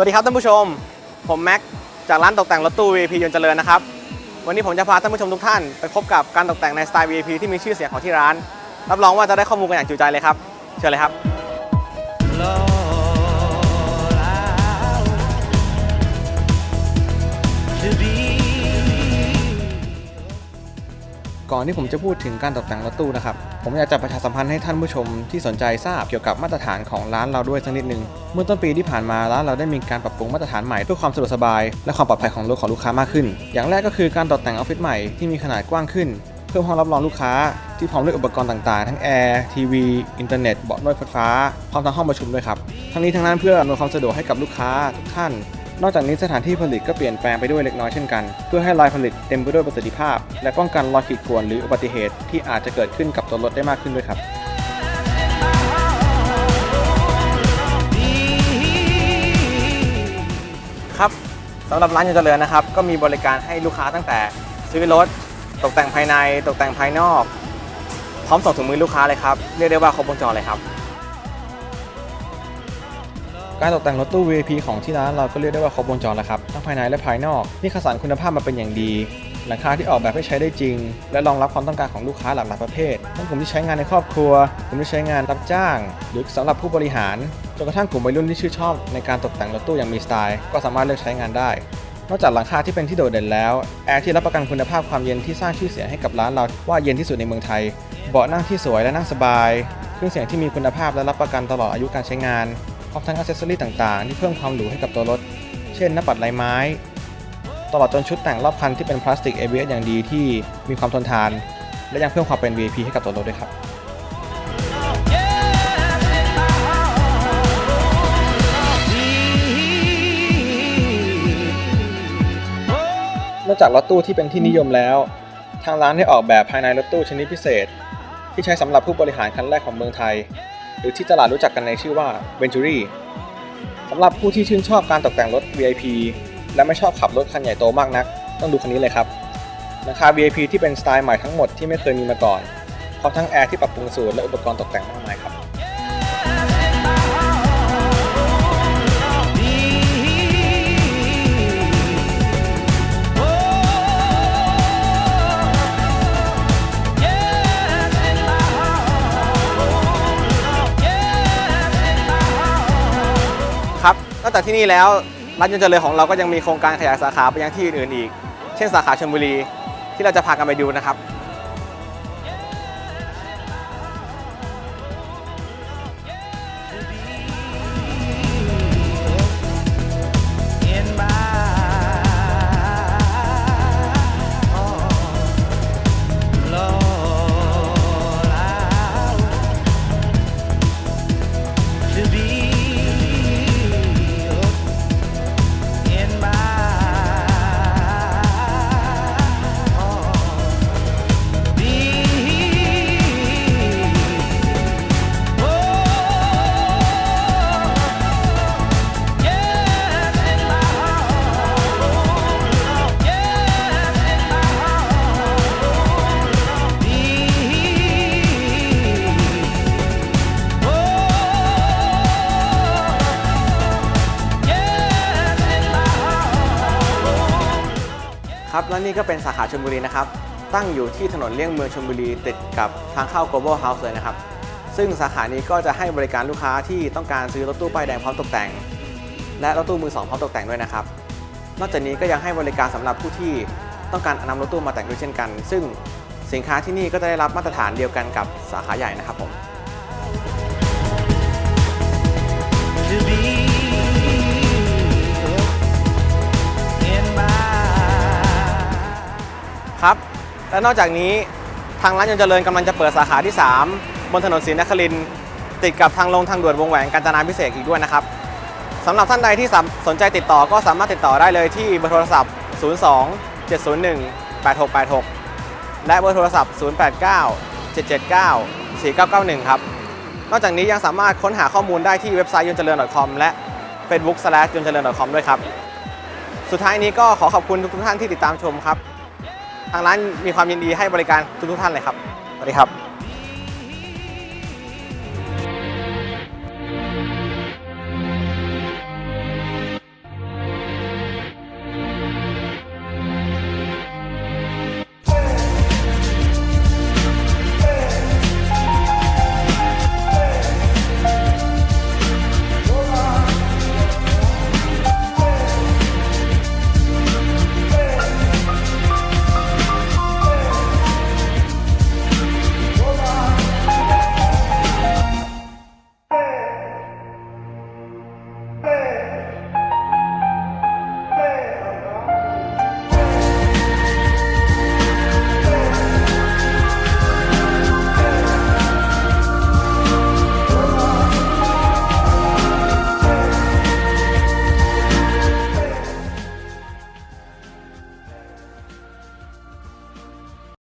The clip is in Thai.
วัสดีครับท่านผู้ชม ผมแม็กจากร้านตกแต่งรถตู้ VIP ยนต์เจริญนะครับ วันนี้ผมจะพาท่านผู้ชมทุกท่านไปพบกับการตกแต่งในสไตล์ VIP ที่มีชื่อเสียงของที่ร้าน รับรองว่าจะได้ข้อมูลกันอย่างจุใจเลยครับ เชิญเลยครับ ก่อนที่ผมจะพูดถึงการตกแต่งรถตู้นะครับ ผมอยากจะประชาสัมพันธ์ให้ท่านผู้ชมที่สนใจทราบเกี่ยวกับมาตรฐานของร้านเราด้วยสักนิดนึง เมื่อต้นปีที่ผ่านมาร้านเราได้มีการปรับปรุงมาตรฐานใหม่เพื่อความสะดวกสบาย และความปลอดภัยของรถของลูกค้ามากขึ้น อย่างแรกก็คือการตกแต่งออฟฟิศใหม่ที่มีขนาดกว้างขึ้น เพิ่มห้องรับรองลูกค้า ที่พร้อมด้วยอุปกรณ์ต่างๆ ทั้งแอร์ทีวีอินเทอร์เน็ตเบาะนวดไฟฟ้าพร้อมทั้งห้องประชุมด้วยครับทั้งนี้ทั้งนั้นเพื่ออำนวยความสะดวกให้กับลูกค้าทุกท่าน นอกจากนี้สถานที่ผลิตก็เปลี่ยนแปลงไปด้วยเล็กน้อยเช่นกัน เพื่อให้ลายผลิตเต็มไปด้วยประสิทธิภาพ และป้องกันรอยขีดข่วนหรืออุบัติเหตุที่อาจจะเกิดขึ้นกับตัวรถได้มากขึ้นด้วยครับครับสำหรับร้านยนต์เจริญนะครับ ก็มีบริการให้ลูกค้าตั้งแต่ซื้อรถ ตกแต่งภายใน ตกแต่งภายนอก พร้อมส่งถึงมือลูกค้าเลยครับ เรียกได้ว่าครบวงจรเลยครับ การตกแต่งรถตู้ VIP ของที่ร้านเราก็เรียกได้ว่าครบวงจรแล้วครับทั้งภายในและภายนอกนี่คัดสรรคุณภาพมาเป็นอย่างดี หลังคาที่ออกแบบให้ใช้ได้จริง และรองรับความต้องการของลูกค้าหลากหลายประเภททั้งกลุ่มที่ใช้งานในครอบครัวกลุ่มที่ใช้งานรับจ้าง หรือสำหรับผู้บริหารจนกระทั่งกลุ่มวัยรุ่นที่ชื่นชอบ ในการตกแต่งรถตู้อย่างมีสไตล์ ก็สามารถเลือกใช้งานได้นอกจากหลังคาที่เป็นที่โดดเด่นแล้ว แอร์ที่รับประกันคุณภาพความเย็นที่สร้างชื่อเสียงให้กับร้านเราว่าเย็นที่สุดในเมืองไทย เบาะนั่งที่สวยและนั่งสบาย เครื่องเสียงที่มีคุณภาพและรับประกันตลอดอายุการใช้งาน พร้อมทั้งอ c เซสซอรี่ต่างๆ ที่เพิ่มความหรูให้กับตัวรถ เช่นหน้าปัดลายไม้ ตลอดจนชุดแต่งรอบคันที่เป็นพลาสติก ABS อย่างดีที่มีความทนทาน และยังเพิ่มความเป็น VIP ให้กับตัวรถด้วยครับนอกจากรถตู้ที่เป็นที่นิยมแล้ว ทางร้านได้ออกแบบภายในรถตู้ชนิดพิเศษ ที่ใช้สำหรับผู้บริหารคันแรกของเมืองไทย หรือที่ตลาดรู้จักกันในชื่อว่า Venturi สำหรับผู้ที่ชื่นชอบการตกแต่งรถ VIP และไม่ชอบขับรถคันใหญ่โตมากนัก ต้องดูคันนี้เลยครับราคา VIP ที่เป็นสไตล์ใหม่ทั้งหมดที่ไม่เคยมีมาก่อนพร้อมทั้งแอร์ที่ปรับปรุงสูตรและอุปกรณ์ตกแต่งมากมายครับ อกจากที่นี่แล้วร้านยนเจริญของเราก็ยังมีโครงการขยายสาขาไปยังที่อื่นๆอีก เช่นสาขาชลบุรีที่เราจะพากันไปดูนะครับ และนี่ก็เป็นสาขาชลบุรีนะครับ ตั้งอยู่ที่ถนนเลี่ยงเมืองชลบุรีติดกับทางเข้า global house เลยนะครับ ซึ่งสาขานี้ก็จะให้บริการลูกค้าที่ต้องการซื้อรถตู้ป้ายแดงพร้อมตกแต่ง และรถตู้มือสองพร้อมตกแต่งด้วยนะครับ นอกจากนี้ก็ยังให้บริการสำหรับผู้ที่ต้องการนำรถตู้มาแต่งด้วยเช่นกัน ซึ่งสินค้าที่นี่ก็จะได้รับมาตรฐานเดียวกันกับสาขาใหญ่นะครับผม to be ครับ และนอกจากนี้ทางร้านยนต์เจริญกำลังจะเปิดสาขาที่ 3 บนถนนศรีนครินติดกับทางลงทางด่วนวงแหวนกาญจนาพิเศษอีกด้วยนะครับสำหรับท่านใดที่สนใจติดต่อก็สามารถติดต่อได้เลยที่เบอร์โทรศัพท์ 02 701 8686 และเบอร์โทรศัพท์ 089 779 4991 ครับ นอกจากนี้ยังสามารถค้นหาข้อมูลได้ที่เว็บไซต์ยนเจริญ .com และ Facebook slash ยนเจริญ .com ด้วยครับ สุดท้ายนี้ก็ขอขอบคุณทุกท่านที่ติดตามชมครับ ทางร้านมีความยินดีให้บริการทุกท่านเลยครับสวัสดีครับ